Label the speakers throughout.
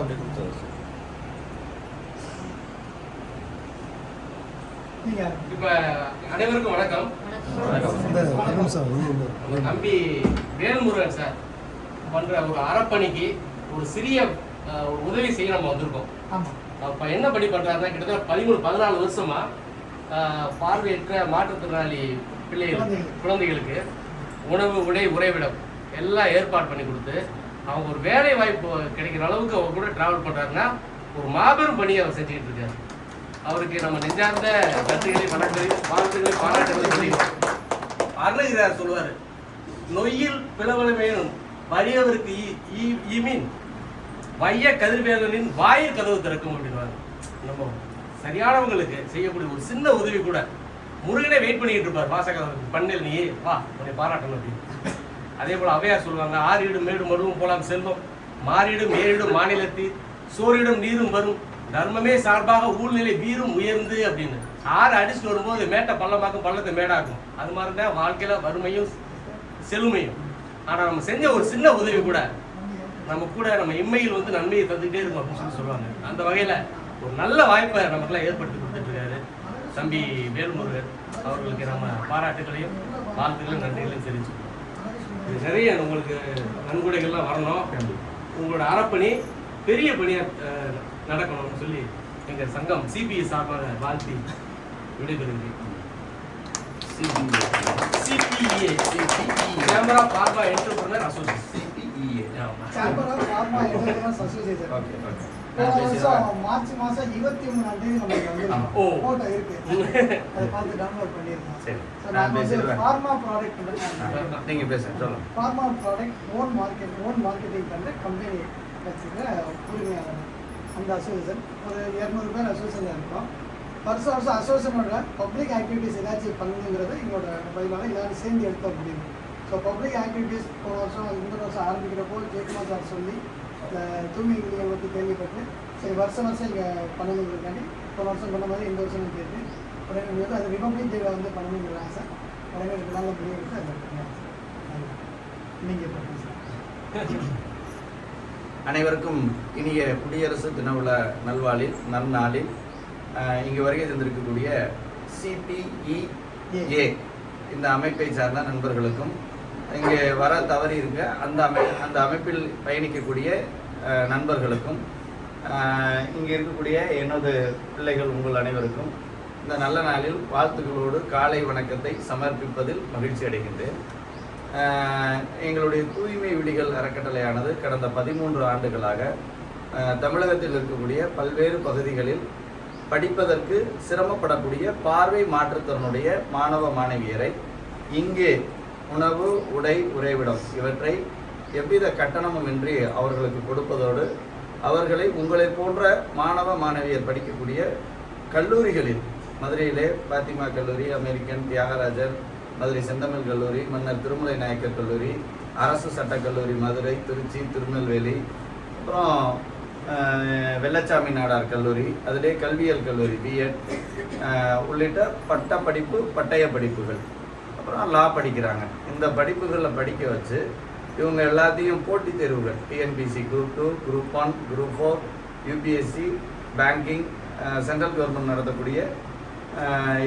Speaker 1: அப்படி கொடுத்தது.
Speaker 2: இப்ப அனைவருக்கும் வணக்கம். தம்பி வேல்முருகன் சார் பண்ற ஒரு அறப்பணிக்கு ஒரு சிறிய உதவி செய்ய நம்ம வந்திருக்கோம்.
Speaker 3: ஆமா.
Speaker 2: அப்ப என்ன பணி பண்றாருன்னா கிட்டத்தட்ட பதிமூணு பதினாலு வருஷமா பார்வையற்ற மாற்றுத்திறனாளி பிள்ளைகள்
Speaker 3: குழந்தைகள்.
Speaker 2: குழந்தைகளுக்கு உணவு உடை உறைவிடம் எல்லாம் ஏற்பாடு பண்ணி கொடுத்து அவங்க ஒரு வேலை வாய்ப்பு கிடைக்கிற அளவுக்கு அவர் கூட டிராவல் பண்றாருன்னா ஒரு மாபெரும் பணியை அவர் செஞ்சுக்கிட்டு இருக்காரு. அவருக்கு நம்ம நெஞ்சார்ந்த கருத்துக்களை வணக்கங்களை வாழ்த்துக்களை பாராட்டுகளை தெரிவிக்கிறோம் அருணகிரியார் சொல்லுவாரு நொய்யில் பிளவன வேணும் வறியவருக்கு ஈ- ஈ- வைய கதிர்வேலனின் வாயில் கதவு திறக்கும் அப்படின்வாங்க நம்ம சரியானவங்களுக்கு செய்யக்கூடிய ஒரு சின்ன உதவி கூட முருகனே வெயிட் பண்ணிக்கிட்டு இருப்பார். வாசகதவு பண்ணில் நீ வா உன்னை பாராட்டணும் அப்படின்னு. அதே போல் அவையார் சொல்லுவாங்க ஆறிடும் மேடும் மருவும் போலாம் செல்வம் மாறிடும் ஏறிடும் மாநிலத்தில் சோறிடும் நீரும் வரும். தர்மமே சார்பாக ஊழ்நிலை வீரும் உயர்ந்து அப்படின்னு. ஆறு அடிச்சுட்டு வரும்போது மேட்டை பள்ளமாக்கும் பள்ளத்தை மேடாக்கும். அது மாதிரி தான் வாழ்க்கையில் வறுமையும் செழுமையும். ஆனால் நம்ம செஞ்ச ஒரு சின்ன உதவி கூட நம்ம கூட நம்ம இம்மையில் வந்து நன்மையை தந்துகிட்டே இருக்கும் அப்படின்னு சொல்லி சொல்லுவாங்க. அந்த வகையில் ஒரு நல்ல வாய்ப்பை நமக்கெல்லாம் ஏற்படுத்தி கொடுத்துட்ருக்காரு தம்பி வேல்முருகர் அவர்களுக்கு நம்ம பாராட்டுகளையும் வாழ்த்துக்களையும் நன்றிகளையும் தெரிஞ்சுக்கணும் நிறைய உங்களுக்கு நன்கொடைகள்லாம் வரணும். உங்களோட அறப்பணி பெரிய பணியா அஹ், நடக்கணும்னு சொல்லி எங்க சங்கம் சிபிஐ சார்பாக வாழ்த்தி விடைபெறுகிறேன். CPA camera பார்பா entrepreneur association
Speaker 3: association
Speaker 1: okay okay
Speaker 3: March மாசம் இருபத்தி மூணாம் தேதி நமக்கு. போட்டோ இருக்கு. அதை பார்த்து டவுன்லோட் பண்ணியிருக்கோம்
Speaker 1: சரி. நான் பேசிடுறேன்.
Speaker 3: ஃபார்மா ப்ராடக்ட்
Speaker 1: நீங்க பேசுங்க சொல்லுங்க.
Speaker 3: Pharma product own market own marketing பண்ணுற கம்பெனி வச்சுக்கிற உரிமையாளர். அந்த அசோசியேஷன் ஒரு இரநூறு பேர் அசோசியேஷனில் இருக்கோம். வருஷம் வருஷம் அசோசியேஷனோட பப்ளிக் ஆக்டிவிட்டீஸ் ஏதாச்சும் பண்ணுங்கிறது எங்களோட பதிலாக எல்லாரும் சேர்ந்து எடுத்த முடியும் ஸோ பப்ளிக் ஆக்டிவிட்டீஸ் போன வருஷம் இந்த வருஷம் ஆரம்பிக்கிறப்போ ஜெயக்குமார் சார் சொல்லி தூய்மை இந்தியை பற்றி கேள்விப்பட்டு சரி வருஷம் வருஷம் இங்கே பண்ணணுங்கிறதுக்காண்டி போன வருஷம் பண்ண மாதிரி இந்த வருஷம் கேட்டு உடனே அது ரிபப்ளிக் டேவில் வந்து பண்ணணுங்கிற ஆசை உடனே நாளில் முடிவு எடுத்து அதை நீங்கள் பண்ணுங்க சார்?
Speaker 1: அனைவருக்கும் இனிய குடியரசு தின விழா நல்வாழில் நன்னாளில் இங்கு வருகை தந்திருக்கக்கூடிய சிபிஇஏ இந்த அமைப்பை சார்ந்த நண்பர்களுக்கும் இங்கே வர தவறி இருக்க அந்த அமை அந்த அமைப்பில் பயணிக்கக்கூடிய நண்பர்களுக்கும் இங்கே இருக்கக்கூடிய எனது பிள்ளைகள் உங்கள் அனைவருக்கும் இந்த நல்ல நாளில் வாழ்த்துக்களோடு காலை வணக்கத்தை சமர்ப்பிப்பதில் மகிழ்ச்சி அடைகின்றேன். எங்களுடைய தூய்மை விடிகள் அறக்கட்டளையானது கடந்த பதிமூன்று ஆண்டுகளாக தமிழகத்தில் இருக்கக்கூடிய பல்வேறு பகுதிகளில் படிப்பதற்கு சிரமப்படக்கூடிய பார்வை மாற்றுத்திறனுடைய மாணவ மாணவியரை இங்கே உணவு உடை உறைவிடம் இவற்றை எவ்வித கட்டணமும் இன்றி அவர்களுக்கு கொடுப்பதோடு அவர்களை உங்களை போன்ற மாணவ மாணவியர் படிக்கக்கூடிய கல்லூரிகளில் மதுரையிலே பாத்திமா கல்லூரி அமெரிக்கன் தியாகராஜர் மதுரை செந்தமிழ் கல்லூரி மன்னர் திருமலை நாயக்கர் கல்லூரி அரசு சட்டக்கல்லூரி மதுரை திருச்சி திருநெல்வேலி அப்புறம் வெள்ளச்சாமி நாடார் கல்லூரி அதிலே கல்வியியல் கல்லூரி பிஎட் உள்ளிட்ட பட்ட படிப்பு பட்டய படிப்புகள். அப்புறம் லா படிக்கிறாங்க. இந்த படிப்புகளில் படிக்க வச்சு இவங்க எல்லாத்தையும் போட்டித் தேர்வுகள் TNPSC group two group one group four UPSC banking central government நடத்தக்கூடிய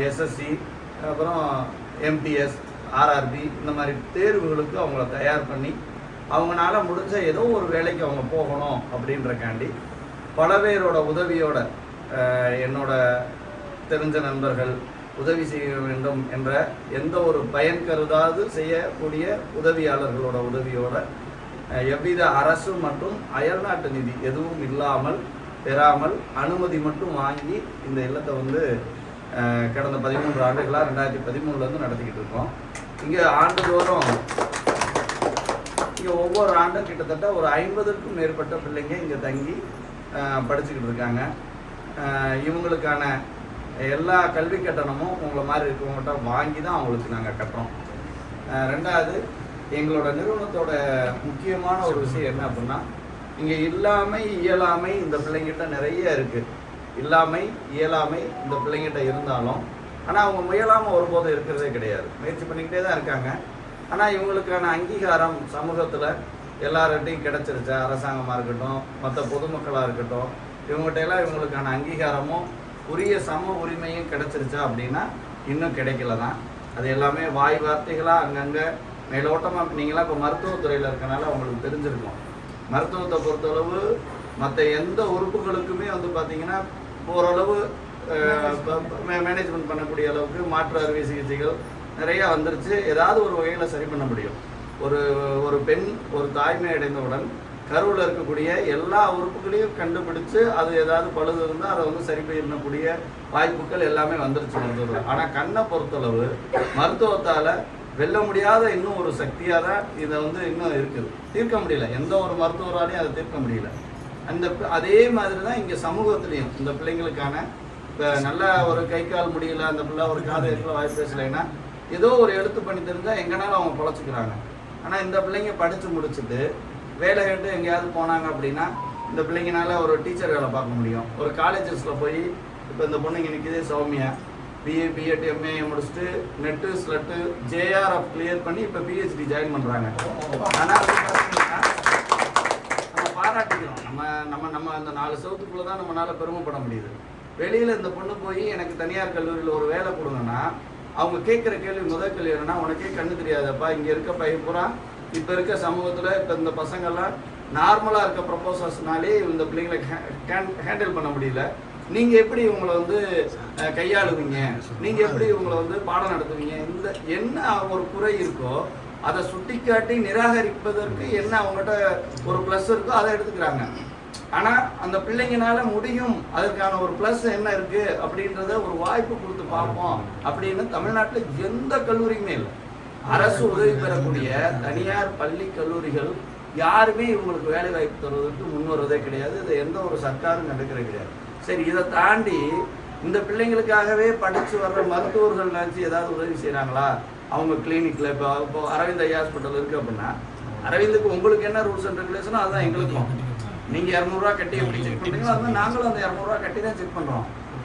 Speaker 1: எஸ்எஸ்சி அப்புறம் எம்டிஎஸ் ஆர்ஆர்பி இந்த மாதிரி தேர்வுகளுக்கு அவங்கள தயார் பண்ணி அவங்களால முடிஞ்ச ஏதோ ஒரு வேலைக்கு அவங்க போகணும் அப்படின்றக்காண்டி பல பேரோட உதவியோட என்னோட தெரிஞ்ச நண்பர்கள் உதவி செய்ய வேண்டும் என்ற எந்த ஒரு பயன் கருதாது செய்யக்கூடிய உதவியாளர்களோட உதவியோட எவ்வித அரசு மற்றும் அயல்நாட்டு நிதி எதுவும் இல்லாமல் பெறாமல் அனுமதி மட்டும் வாங்கி இந்த இல்லத்தை வந்து கடந்த பதிமூன்று ஆண்டுகளாக ரெண்டாயிரத்தி பதிமூணுலேருந்து நடத்திக்கிட்டு இருக்கோம். இங்கே ஆண்டுதோறும் இங்கே ஒவ்வொரு ஆண்டும் கிட்டத்தட்ட ஒரு ஐம்பதுக்கும் மேற்பட்ட பிள்ளைங்க இங்கே தங்கி படிச்சுக்கிட்டு இருக்காங்க. இவங்களுக்கான எல்லா கல்வி கட்டணமும் உங்களை மாதிரி இருக்கவங்ககிட்ட வாங்கி தான் அவங்களுக்கு நாங்கள் கட்டுறோம். ரெண்டாவது எங்களோட நிறுவனத்தோட முக்கியமான ஒரு விஷயம் என்ன அப்படின்னா இங்கே இல்லாமை இயலாமை இந்த பிள்ளைங்கிட்ட நிறைய இருக்குது இல்லாமை இயலாமை இந்த பிள்ளைங்கிட்ட இருந்தாலும் ஆனால் அவங்க முயலாமல் ஒருபோதும் இருக்கிறதே கிடையாது. முயற்சி பண்ணிக்கிட்டே தான் இருக்காங்க. ஆனால் இவங்களுக்கான அங்கீகாரம் சமூகத்தில் எல்லார்கிட்டையும் கிடைச்சிருச்சா. அரசாங்கமாக இருக்கட்டும் மற்ற பொதுமக்களாக இருக்கட்டும் இவங்ககிட்ட எல்லாம் இவங்களுக்கான அங்கீகாரமும் உரிய சம உரிமையும் கிடைச்சிருச்சா அப்படின்னா இன்னும் கிடைக்கல தான் அது எல்லாமே வாய் வார்த்தைகளாக அங்கங்கே மேலோட்டமாக நீங்களாம் இப்போ மருத்துவத்துறையில் இருக்கனால உங்களுக்கு தெரிஞ்சிருக்கும். மருத்துவத்தை பொறுத்தளவு மற்ற எந்த உறுப்புகளுக்குமே வந்து பார்த்தீங்கன்னா ஓரளவு மேனேஜ்மெண்ட் பண்ணக்கூடிய அளவுக்கு மாற்று அறுவை சிகிச்சைகள் நிறையா வந்துருச்சு. ஏதாவது ஒரு வகையில் சரி பண்ண முடியும். ஒரு ஒரு பெண் ஒரு தாய்மை அடைந்தவுடன் கருவில் இருக்கக்கூடிய எல்லா உறுப்புகளையும் கண்டுபிடிச்சு அது ஏதாவது பழுது இருந்தால் அதை வந்து சரி பண்ணக்கூடிய வாய்ப்புகள் எல்லாமே வந்துருச்சு வந்துடுது ஆனால் கண்ணை பொறுத்தளவு மருத்துவத்தால் வெல்ல முடியாத இன்னும் ஒரு சக்தியாக தான் இதை வந்து இன்னும் இருக்குது. தீர்க்க முடியல. எந்த ஒரு மருத்துவராலையும் அதை தீர்க்க முடியல. அந்த அதே மாதிரி தான் இங்கே சமூகத்துலேயும். இந்த பிள்ளைங்களுக்கான இப்போ நல்ல ஒரு கை கால் முடியல அந்த பிள்ளை ஒரு காது கேட்கல வாய் பேசலைன்னா ஏதோ ஒரு எழுத்து பண்ணி தெரிஞ்சால் எங்கனாலும் அவங்க பொழைச்சிக்கிறாங்க. ஆனால் இந்த பிள்ளைங்க படித்து முடிச்சுட்டு வேலை கேட்டு எங்கேயாவது போனாங்க அப்படின்னா இந்த பிள்ளைங்கனால ஒரு டீச்சர் வேலை பார்க்க முடியும். ஒரு காலேஜஸில் போய் இப்போ இந்த பொண்ணுங்க நிற்கிதே சௌமியா. பிஏ பிஎட் எம்ஏ முடிச்சுட்டு நெட்டு ஸ்லெட்டு ஜேஆர்எஃப் கிளியர் பண்ணி இப்போ பிஹெச்டி ஜாயின் பண்ணுறாங்க ஆனால் நம்ம பாராட்டிக்கிறோம். நம்ம நம்ம நம்ம அந்த நாலு சவுத்துக்குள்ளே தான் நம்மளால பெருமைப்பட முடியுது. வெளியில் இந்த பொண்ணு போய் எனக்கு தனியார் கல்லூரியில் ஒரு வேலை கொடுங்கன்னா அவங்க கேட்குற கேள்வி முதல் கேள்வி என்னன்னா உனக்கே கண்ணு தெரியாதப்பா இங்கே இருக்க பையன் பூரா இப்போ இருக்க சமூகத்தில் இப்போ இந்த பசங்கள்லாம் நார்மலாக இருக்க ப்ரப்போசல்ஸ்னாலே இந்த பிள்ளைங்களை ஹேண்டில் பண்ண முடியல. நீங்கள் எப்படி இவங்களை வந்து கையாளுவீங்க? நீங்கள் எப்படி இவங்களை வந்து பாடம் நடத்துவீங்க? இந்த என்ன ஒரு குறை இருக்கோ அதை சுட்டிக்காட்டி நிராகரிப்பதற்கு என்ன அவங்ககிட்ட ஒரு ப்ளஸ் இருக்கோ அதை எடுத்துக்கிறாங்க. ஆனால் அந்த பிள்ளைங்கனால முடியும். அதற்கான ஒரு ப்ளஸ் என்ன இருக்கு? அப்படின்றத ஒரு வாய்ப்பு கொடுத்து பார்ப்போம். அப்படின்னு தமிழ்நாட்டில் எந்த கல்லூரியுமே இல்லை. அரசு உதவி பெறக்கூடிய தனியார் பள்ளி கல்லூரிகள் யாருமே இவங்களுக்கு வேலை வாய்ப்பு தருவதற்கு முன் வருவதே கிடையாது. இதை எந்த ஒரு சர்க்காரும் கண்டுக்கிறது கிடையாது. சரி இதை தாண்டி இந்த பிள்ளைங்களுக்காகவே படித்து வர்ற மருத்துவர்கள் நினச்சி ஏதாவது உதவி செய்கிறாங்களா அவங்க கிளினிக்கில் இப்போ இப்போ அரவிந்த் ஐயா ஹாஸ்பிட்டல் இருக்குது அப்படின்னா அரவிந்துக்கு உங்களுக்கு என்ன ரூல்ஸ் அண்ட் ரெகுலேஷனோ அதுதான் எங்களுக்கும். நீங்கள் இரநூறுவா கட்டி எப்படி செக் பண்ணுறீங்களோ அதுதான் நாங்களும் அந்த இரநூறுவா கட்டி தான் செக் பண்ணுறோம்